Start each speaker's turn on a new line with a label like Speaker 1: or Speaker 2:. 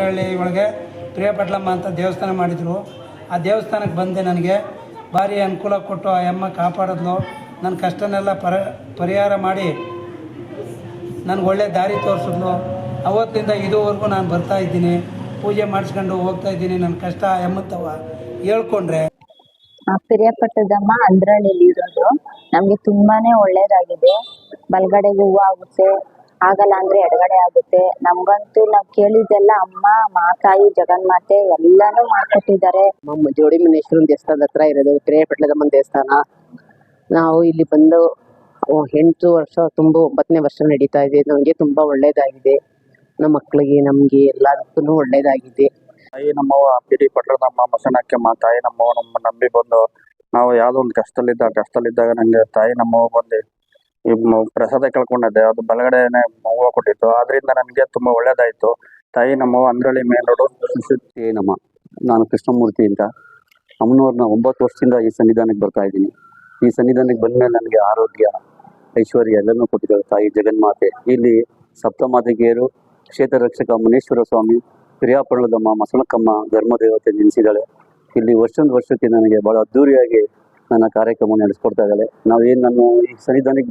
Speaker 1: ಹಳ್ಳಿ ಒಳಗೆ ಪ್ರಿಯಪಟ್ಲಮ್ಮ ಅಂತ ದೇವಸ್ಥಾನ ಮಾಡಿದರು. ಆ ದೇವಸ್ಥಾನಕ್ಕೆ ಬಂದೆ ನನಗೆ. ಭಾರಿ ಅನುಕೂಲ ಕೊಟ್ಟು ಆ ಅಮ್ಮ ಕಾಪಾಡಿದ್ಲು. ನನ್ನ ಕಷ್ಟನೆಲ್ಲ ಪರ, ಪರಿಹಾರ ಮಾಡಿ ನನಗೆ ಒಳ್ಳೆ ದಾರಿ ತೋರಿಸಿದ್ಲು. ಅವತ್ತಿಂದ ಇದುವರೆಗೂ ನಾನು ಬರ್ತಾ ಇದ್ದೀನಿ. ಪೂಜೆ ಮಾಡಿಸ್ಕೊಂಡು ಹೋಗ್ತಾ ಇದ್ದೀನಿ. ನನ್ನ ಕಷ್ಟ ಆ ಅಮ್ಮತ್ತವ ಹೇಳ್ಕೊಂಡ್ರೆ
Speaker 2: ಪಿರಿಯಾಪಟ್ಟದಮ್ಮ ಅಂದ್ರಳ್ಳಿಲಿ ಇರೋದು ನಮಗೆ ತುಂಬಾನೇ ಒಳ್ಳೇದಾಗಿದೆ. ಬಲಗಡೆಗೆ ಹೂವು ಆಗುತ್ತೆ. ಆಗಲ್ಲ ಅಂದ್ರೆ ಎಡಗಡೆ ಆಗುತ್ತೆ. ನಮ್ಗಂತೂ ನಾವು ಕೇಳಿದ್ದೆಲ್ಲ ಅಮ್ಮ ಮಾತಾಯಿ ಜಗನ್ಮಾತೆ ಎಲ್ಲಾನು ಮಾಡ್ಕೊಟ್ಟಿದ್ದಾರೆ.
Speaker 3: ನಮ್ಮ ಜೋಡಿ ಮನೇಶ್ವರನ ದೇವಸ್ಥಾನದ ಹತ್ರ ಇರೋದು ಪಿರಿಯಾಪಟ್ಟದಮ್ಮನ ದೇವಸ್ಥಾನ. ನಾವು ಇಲ್ಲಿ ಬಂದು ಎಂಟು ವರ್ಷ ತುಂಬ ಒಂಬತ್ತನೇ ವರ್ಷ ನಡೀತಾ ಇದೆ. ನಮಗೆ ತುಂಬಾ ಒಳ್ಳೇದಾಗಿದೆ. ನಮ್ಮ ಮಕ್ಕಳಿಗೆ ನಮಗೆ ಎಲ್ಲದಕ್ಕೂ ಒಳ್ಳೇದಾಗಿದೆ.
Speaker 4: ತಾಯಿ ನಮ್ಮವ್ವ ಪಿಡಿ ಮಸಣಕ್ಕೆ ಮಾ ತಾಯಿ ನಮ್ಮವ್ವ ನಮ್ಮ ನಂಬಿ ಬಂದು ನಾವು ಯಾವುದೋ ಒಂದು ಕಷ್ಟದಲ್ಲಿದ್ದ ಕಷ್ಟದಲ್ಲಿದ್ದಾಗ ನಂಗೆ ತಾಯಿ ನಮ್ಮವ್ವ ಬಂದು ಪ್ರಸಾದ ಕೇಳ್ಕೊಂಡಿದ್ದೆ. ಅದು ಬಲಗಡೆನೆ ಹೂವು ಕೊಟ್ಟಿತ್ತು. ಅದರಿಂದ ನನಗೆ ತುಂಬಾ ಒಳ್ಳೇದಾಯ್ತು. ತಾಯಿ ನಮ್ಮವ್ವ ಅಂದ್ರಳ್ಳಿ ಮೇನ್ ರೋಡು
Speaker 5: ಏನಮ್ಮ ನಾನು ಕೃಷ್ಣಮೂರ್ತಿ ಅಂತ. ಅಮ್ಮನವ್ರನ್ನ ಒಂಬತ್ತು ವರ್ಷದಿಂದ ಈ ಸನ್ನಿಧಾನಕ್ಕೆ ಬರ್ತಾ ಇದ್ದೀನಿ. ಈ ಸನ್ನಿಧಾನಕ್ಕೆ ಬಂದಮೇಲೆ ನನಗೆ ಆರೋಗ್ಯ, ಐಶ್ವರ್ಯ ಎಲ್ಲನೂ ಕೊಟ್ಟಿದ್ದಾಳೆ ತಾಯಿ ಜಗನ್ಮಾತೆ. ಇಲ್ಲಿ ಸಪ್ತಮಾತೆಗೆಯರು ಕ್ಷೇತ್ರ ರಕ್ಷಕ ಮುನೇಶ್ವರ ಸ್ವಾಮಿ ಪ್ರಿಯಾಪರ್ಣದಮ್ಮ ಮಸಳಕ್ಕಮ್ಮ ಧರ್ಮದೇವತೆ ನಿಲ್ಲಿಸಿದ್ದಾಳೆ ಇಲ್ಲಿ ವರ್ಷದಿಂದ ವರ್ಷಕ್ಕೆ ನನಗೆ ಬಹಳ ಅದ್ದೂರಿಯಾಗಿ ನನ್ನ ಕಾರ್ಯಕ್ರಮ ನಡೆಸ್ಕೊಡ್ತಾ ಇದ್ದಾಳೆ. ನಾವೇನು ನಾನು ಈ ಸನ್ನಿಧಾನಕ್ಕೆ